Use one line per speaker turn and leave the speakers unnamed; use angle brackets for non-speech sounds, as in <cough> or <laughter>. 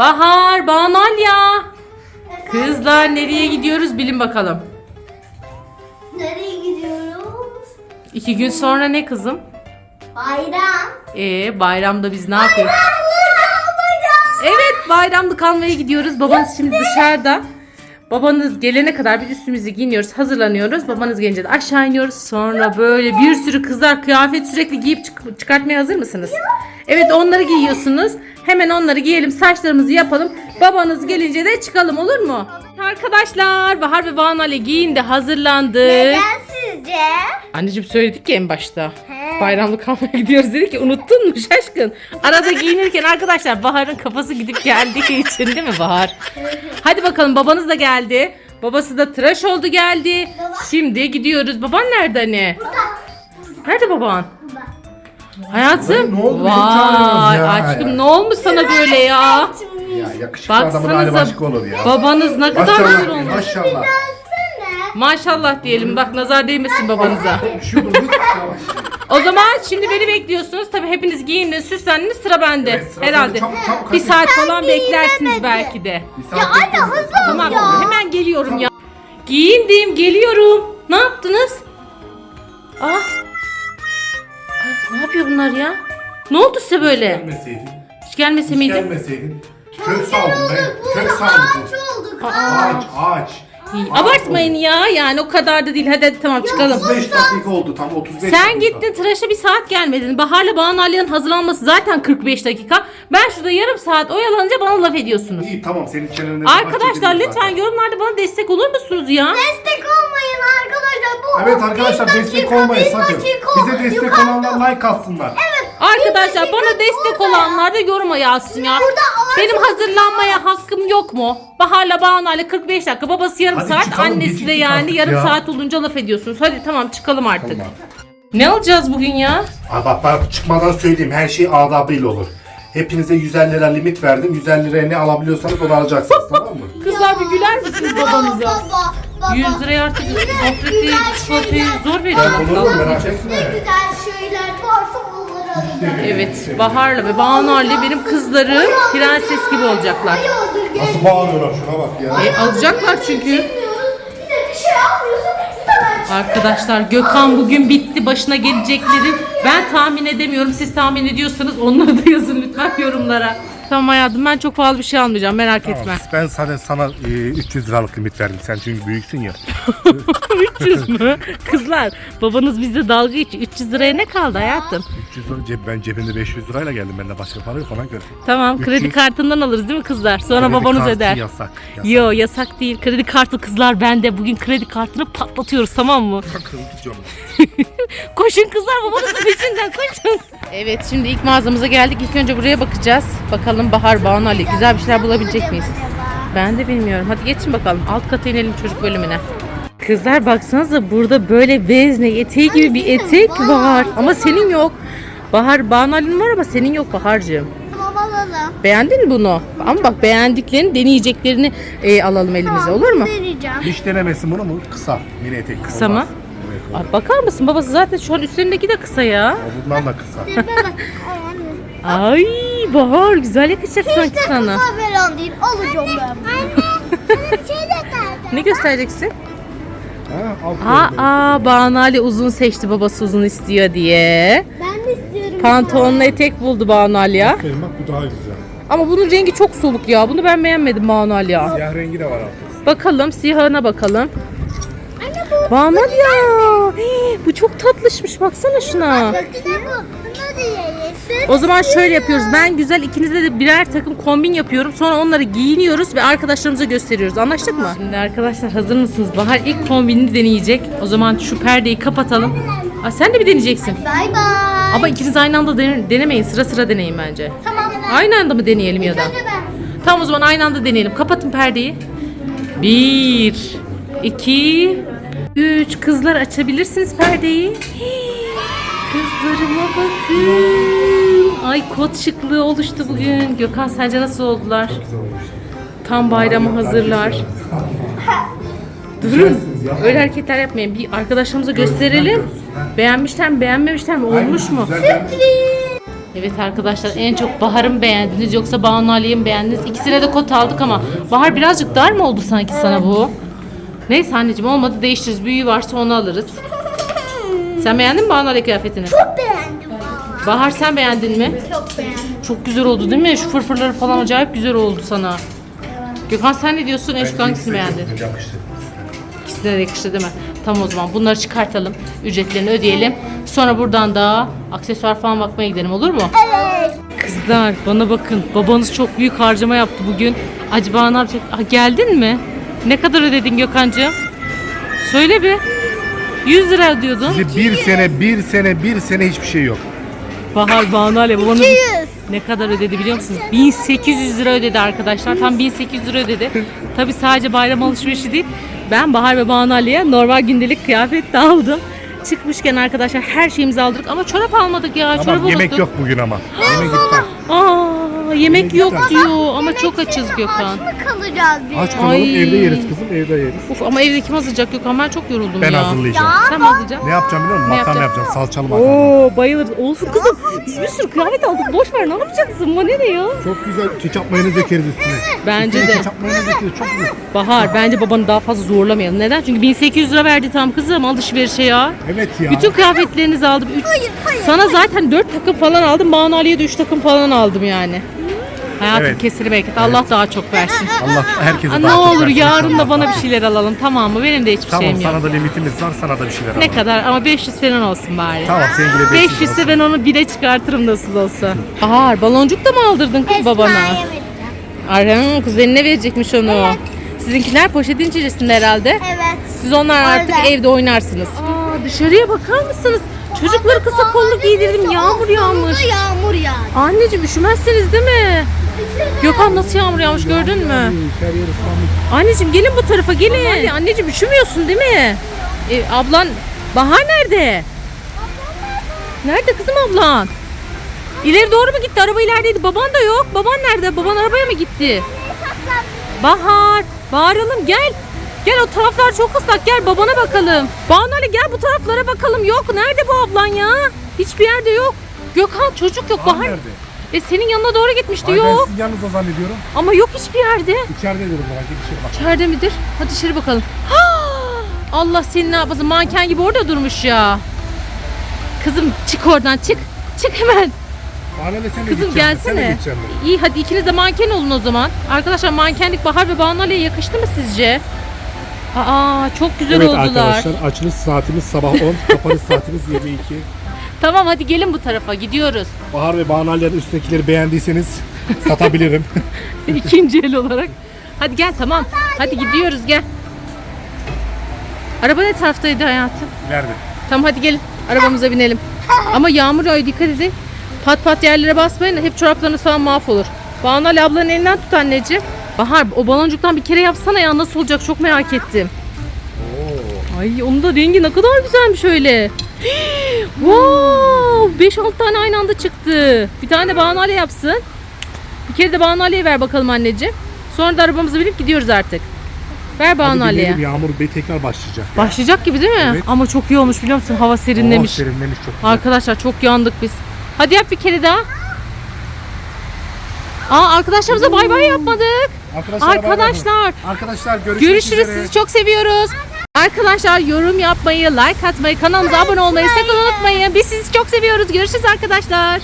Bahar, Banalya. Kızlar nereye gidiyoruz bilin bakalım.
Nereye gidiyoruz?
İki gün sonra ne kızım?
Bayram.
Ee bayramda biz ne yapıyoruz? Evet bayramda kalmaya gidiyoruz. Babanız şimdi dışarıda. Babanız gelene kadar biz üstümüzü giyiniyoruz, hazırlanıyoruz. Babanız gelince de aşağı iniyoruz. Sonra böyle bir sürü kızlar kıyafet sürekli giyip çık- çıkartmaya hazır mısınız? Evet onları giyiyorsunuz. Hemen onları giyelim, saçlarımızı yapalım. Babanız gelince de çıkalım olur mu? Arkadaşlar Bahar ve Banu Ali giyindi, hazırlandı.
Neden sizce?
Anneciğim söyledik ya en başta.
He.
Bayramlık almaya gidiyoruz dedik ki unuttun mu şaşkın? Arada giyinirken arkadaşlar Bahar'ın kafası gidip geldiği için değil mi Bahar? Hadi bakalım babanız da geldi. Babası da tıraş oldu geldi. Şimdi gidiyoruz. Baban nerede anne? Nerede baban? Hayatım.
Ne oldu? Beni
Vay
çağırıyorsunuz ya.
aşkım ne olmuş sana böyle ya?
Ya yakışıklı adamın hali
Baksanıza
başka olur ya.
babanız ne kadar güzel
Maşallah,
olmuş.
maşallah.
Maşallah diyelim bak nazar değmesin babanıza.
Yavaş.
O zaman şimdi beni bekliyorsunuz. Tabii hepiniz giyindiniz, süslendiniz. Sıra bende.
Evet, sıra
Herhalde.
Çabuk, çabuk,
bir
hadi.
saat falan beklersiniz belki de.
Bir saat bekliyoruz.
Tamam hemen geliyorum ya. Giyindim, geliyorum. Ne yaptınız? Ah. Ah, ne yapıyor bunlar ya? Ne oldu size böyle?
Gelmeseydin.
Hiç gelmese
Hiç
miydim?
gelmeseydin. Kök saldım ben. Kök saldım.
Ağaç olduk.
Ağaç, ağaç.
Abartmayın ya. Yani o kadar da değil. Hadi hadi tamam çıkalım.
35 dakika oldu tam 35 dakika.
Sen gittin tıraşa bir saat gelmedin. Bahar'la Banu Alya'nın hazırlanması zaten 45 dakika. Ben şurada yarım saat oyalanınca bana laf ediyorsunuz.
İyi tamam senin çenenden.
Arkadaşlar lütfen yorumlarda bana destek olur musunuz ya?
Destek olmayın arkadaşlar. Bu
Evet arkadaşlar
bir
destek
dakika,
olmayın
bir
sakın.
dakika.
Bize destek
Yukarıda-
olanlar like atsınlar.
Arkadaşlar bana
dakika,
destek
burada.
olanlar da yoruma yazsın ya.
Burada
Benim hazırlanmaya hakkım yok mu? Bahar'la Banu'yla 45 dakika, babası yarım
Hadi
saat,
çıkalım,
annesi de
geciktik
yani
artık
yarım
ya.
saat olunca laf ediyorsunuz. Hadi tamam çıkalım artık.
Tamam.
Ne alacağız bugün ya?
Aa, bak bak çıkmadan söyleyeyim her şey adabıyla olur. Hepinize 150 lira limit verdim. 150 liraya ne alabiliyorsanız onu alacaksınız <laughs> tamam mı?
Kızlar bir güler misiniz babanıza?
Baba, baba.
100 liraya artık gofreti, çikolatayı zor
Ben
veriyorlar.
bulurum merak
Ne
etme.
güzel şeyler varsa.
Evet, Bahar'la ve Banu'yla benim kızlarım prenses gibi olacaklar.
Nasıl bağırıyorlar şuna bak ya.
E, alacaklar çünkü. Arkadaşlar Gökhan bugün bitti başına gelecekleri ben tahmin edemiyorum siz tahmin ediyorsanız onları da yazın lütfen yorumlara. Tamam hayatım ben çok pahalı bir şey almayacağım merak etme.
Ben sana sana e, 300 liralık limit verdim. Sen çünkü büyüksün ya. <laughs>
300 mü? Kızlar babanız bizde dalga geçiyor 300 liraya ne kaldı hayatım?
300 lira ceb, ben cebimde 500 lirayla geldim. Bende başka para yok ona göre.
Tamam kredi
300.
kartından alırız değil mi kızlar? Sonra
Kredi
babanız
kartı
öder.
Yasak. yasak.
Yo yasak değil kredi kartı kızlar bende bugün kredi kartını patlatıyoruz tamam mı? <laughs> Koşun kızlar babanızın peşinden koşun. Evet şimdi ilk mağazamıza geldik. İlk önce buraya bakacağız. Bakalım Bahar, Banu Ali güzel bir şeyler bulabilecek miyiz? Ben de bilmiyorum. Hadi geçin bakalım. Alt kata inelim çocuk bölümüne. Kızlar baksanıza burada böyle vezne eteği gibi bir etek var. Ama senin yok. Bahar, Banu Ali'nin var ama senin yok Bahar'cığım.
Tamam alalım.
Beğendin mi bunu? Ama bak beğendiklerini, deneyeceklerini e, alalım elimize olur mu?
Deneyeceğim.
Hiç denemesin bunu mu? Kısa. Mini etek
Kısa
olmaz.
mı?
Evet.
Ay, bakar mısın babası zaten şu an üstlerindeki de kısa ya.
Bundan da kısa. <laughs>
Ay Bahar güzel yakışacak sanki sana.
Kısa falan değil. Alacağım ben. Anne. Anne bir şey de <laughs>
Ne göstereceksin?
Ha,
Aa, Banu Ali uzun seçti babası uzun istiyor diye.
Ben de istiyorum.
Pantolonlu etek buldu Banu Ali ya.
Aferin bak bu daha güzel.
Ama bunun rengi çok soluk ya. Bunu ben beğenmedim Banu Ali ya.
Siyah rengi de var artık.
Bakalım siyahına bakalım.
Anne bu.
Banu Ali ya. Hii, <gasps> bu çok tatlışmış baksana şuna.
Bakın bu. Bunu da yiyelim.
O zaman şöyle yapıyoruz. Ben güzel ikinize de birer takım kombin yapıyorum. Sonra onları giyiniyoruz ve arkadaşlarımıza gösteriyoruz. Anlaştık mı? Şimdi arkadaşlar hazır mısınız? Bahar ilk kombinini deneyecek. O zaman şu perdeyi kapatalım. Aa, sen de bir deneyeceksin.
Bay bay.
Ama ikiniz aynı anda dene- denemeyin. Sıra sıra deneyin bence.
Tamam.
Aynı anda mı deneyelim ya da?
Önce ben.
Tamam o zaman aynı anda deneyelim. Kapatın perdeyi. Bir, iki, üç. Kızlar açabilirsiniz perdeyi. Hii, Kızlarıma bakın. Ay kot şıklığı oluştu bugün. Gökhan sence nasıl oldular? Tam bayrama hazırlar. <laughs> Durun. Öyle hareketler yapmayın. Bir arkadaşlarımıza gösterelim. Beğenmişler mi beğenmemişler mi olmuş mu? Evet arkadaşlar en çok Bahar'ı mı beğendiniz yoksa Banu Ali'yi mi beğendiniz? İkisine de kot aldık ama Bahar birazcık dar mı oldu sanki sana bu? Neyse anneciğim olmadı değiştiririz. Büyüğü varsa onu alırız. Sen beğendin mi Banu Ali kıyafetini?
Çok beğendim.
Bahar sen beğendin mi?
Çok beğendim.
Çok güzel oldu değil mi? Şu fırfırları falan acayip güzel oldu sana. Gökhan sen ne diyorsun? En çok hangisini beğendin?
Yakıştı.
İkisine de yakıştı değil mi? Tamam o zaman bunları çıkartalım. Ücretlerini ödeyelim. Sonra buradan da aksesuar falan bakmaya gidelim olur mu?
Evet.
Kızlar bana bakın. Babanız çok büyük harcama yaptı bugün. Acaba ne yapacak? Ah, geldin mi? Ne kadar ödedin Gökhan'cığım? Söyle bir. 100 lira ödüyordun.
Size bir sene, bir sene, bir sene hiçbir şey yok.
Bahar Banale babanız
200.
ne kadar ödedi biliyor musunuz? 1800 lira ödedi arkadaşlar. Tam 1800 lira ödedi. Tabi sadece bayram alışverişi değil. Ben Bahar ve Banale'ye normal gündelik kıyafet de aldım. Çıkmışken arkadaşlar her şeyimizi aldık ama çorap almadık ya.
Ama
çorap
yemek
unuttuk.
yok bugün ama. Yemek iptal.
Aa, yemek yok diyor ama çok açız Gökhan.
Aç mı kalacağız biz?
Aç kalalım
Ay.
evde yeriz kızım evde yeriz.
Uf ama evde kim hazırlayacak Gökhan ben çok yoruldum
Ben
ya.
hazırlayacağım.
Sen mi hazırlayacaksın?
Ne yapacağım biliyor musun?
Ne
Makarna yapacağım. Salçalı makarna.
Oo bayılırız. Olsun kızım. Biz bir sürü kıyafet aldık. Boş ver ne yapacaksın? Bu ne ne ya?
Çok güzel ketçap mayonez dökeriz üstüne.
Bence de.
Ketçap mayonez dökeriz. Çok güzel.
Bahar bence babanı daha fazla zorlamayalım. Neden? Çünkü 1800 lira verdi tam kızım alışverişe ya.
Evet ya.
Bütün kıyafetlerinizi aldım. Üç-
Hayır hayır.
Sana zaten 4 takım falan aldım. Banu Ali'ye de 3 takım falan aldım yani. Hayatım
Evet.
kesiri bereket. Allah daha çok versin.
Allah herkese
Aa, ne
daha çok
olur
versin
yarın da bana bir şeyler alalım tamam mı? Benim de hiçbir
Tamam
şeyim yok.
sana da limitimiz var sana da bir şeyler
Ne
alalım.
kadar ama 500 falan olsun bari.
Tamam sevgili
500 ise ben onu bire çıkartırım nasıl olsa. Bahar baloncuk da mı aldırdın kız babana? Arhan kuzenine verecekmiş onu.
Evet.
Sizinkiler poşetin içerisinde herhalde.
Evet.
Siz onlar artık
Orada.
evde oynarsınız. Aa, dışarıya bakar mısınız? Çocukları kısa kollu giydirdim. Yağmur yağmış.
Yağmur yağar.
Anneciğim üşümezsiniz değil mi? Gökhan nasıl yağmur yağmış gördün mü? Anneciğim gelin bu tarafa gelin. Anneciğim üşümüyorsun değil mi? E, ablan Bahar nerede? Nerede kızım ablan? İleri doğru mu gitti? Araba ilerideydi. Baban da yok. Baban nerede? Baban arabaya mı gitti? Bahar, bağıralım gel. Gel o taraflar çok ıslak. Gel babana bakalım. Banu Ali gel bu taraflara bakalım. Yok nerede bu ablan ya? Hiçbir yerde yok. Gökhan çocuk yok.
Bahar
Bahar.
nerede?
E senin yanına doğru gitmişti.
Ay, ben
yok.
sizin yanınızda zannediyorum.
Ama yok hiçbir yerde.
İçeridedir o zaman. Git içeri bak.
İçeride midir? Hadi dışarı bakalım. Ha! Allah seni ne yapmasın. Manken gibi orada durmuş ya. Kızım çık oradan çık. Çık hemen.
Bana ne sen de
Kızım
gideceksin, Sen de
gelsene.
gideceksin.
İyi hadi ikiniz de manken olun o zaman. Arkadaşlar mankenlik Bahar ve Banu Ali'ye yakıştı mı sizce? Aa çok güzel
Evet
oldular.
arkadaşlar açılış saatimiz sabah 10, kapanış saatimiz 22.
Tamam hadi gelin bu tarafa gidiyoruz.
Bahar ve Banallerin üstündekileri beğendiyseniz satabilirim. <laughs>
İkinci el olarak. Hadi gel tamam. Hadi gidiyoruz gel. Araba ne taraftaydı hayatım?
Nerede?
Tamam hadi gelin. Arabamıza binelim. Ama yağmur yağıyor dikkat edin. Pat pat yerlere basmayın. Hep çoraplarınız falan mahvolur. Banu Ali ablanın elinden tut anneciğim. Bahar o baloncuktan bir kere yapsana ya nasıl olacak çok merak ettim. Ay onun da rengi ne kadar güzelmiş öyle. Wow! 5-6 tane aynı anda çıktı. Bir tane de Banu Ali yapsın. Bir kere de Banu Ali'ye ver bakalım anneciğim. Sonra da arabamıza binip gidiyoruz artık. Ver Banu
Hadi
Ali'ye.
binelim, Yağmur Bey tekrar başlayacak.
Başlayacak gibi değil mi?
Evet.
Ama çok iyi olmuş biliyor musun? Hava serinlemiş.
Oh, serinlemiş çok güzel.
Arkadaşlar çok yandık biz. Hadi yap bir kere daha. Aa arkadaşlarımıza bay bay yapmadık.
Arkadaşlar, bay Arkadaşlar görüşmek
görüşürüz
üzere.
sizi çok seviyoruz. Arkadaşlar yorum yapmayı, like atmayı, kanalımıza abone olmayı sakın unutmayın. Biz sizi çok seviyoruz. Görüşürüz arkadaşlar.